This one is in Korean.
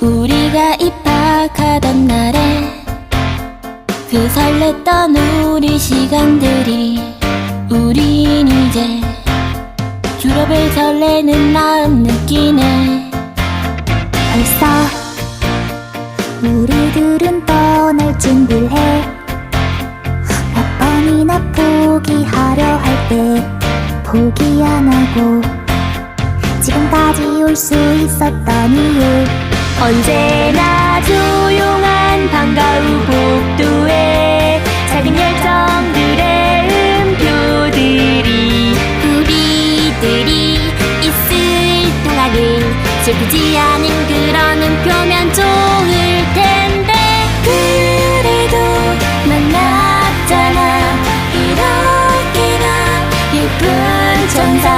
우리가 입학하던 날에 그 설렜던 우리 시간들이 우린 이제 졸업을 설레는 마음 느끼네 벌써 우리들은 떠날 준비해. 몇 번이나 포기하려 할 때 포기 안 하고 지금까지 올 수 있었던 이유. 언제나 조용한 반가운 복도에 작은 열정들의 음표들이 우리들이 있을 동안은 슬프지 않은 그런 음표면 좋을 텐데. 그래도 만났잖아. 이렇게나 예쁜 천사.